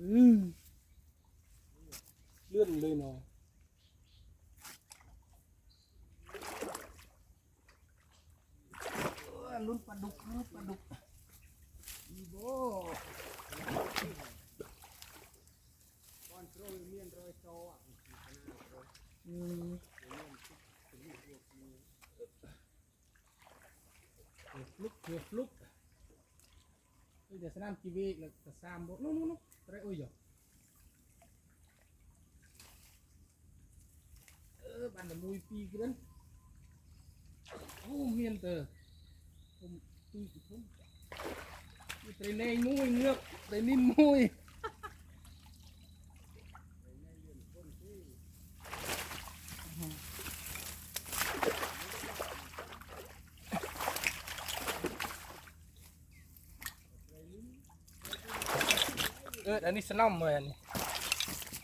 อืมเลื่อนเลยเนาะลุ้นปลาดุกลุ้นปลาดุกอีโบอืมเก็บลุกเก็บลุก เดี๋ยวสนามกีวีแล้วก็สามบนู้นนู้นอะไรโอ้ยเหรอเออบันดมุยปีกันโอ้เมียนเตอร์ผมตุยผมเตรนเนงมุยเงือกเตรนินมุย เอออันนี้สนอมเลยอันนี้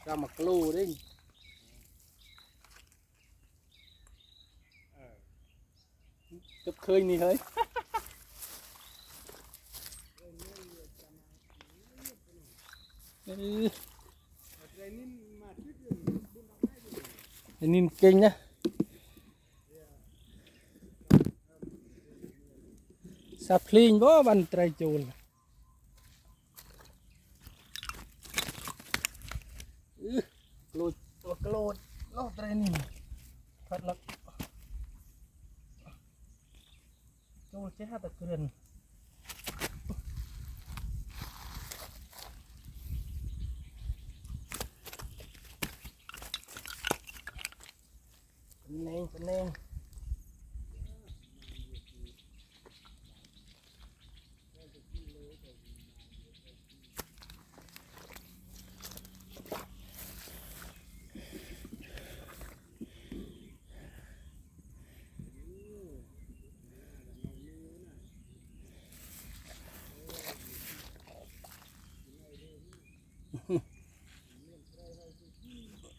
ก็มากลูดิกับเคยนี่เฮ้ยเอออันนี้เก่งนะสับพลิงบ่บันไตรโจร กลูดตัวกรูดโลดเรนินพัดลักจูเจ้าตะเกียนเป็นเนงเป็นเนง 哼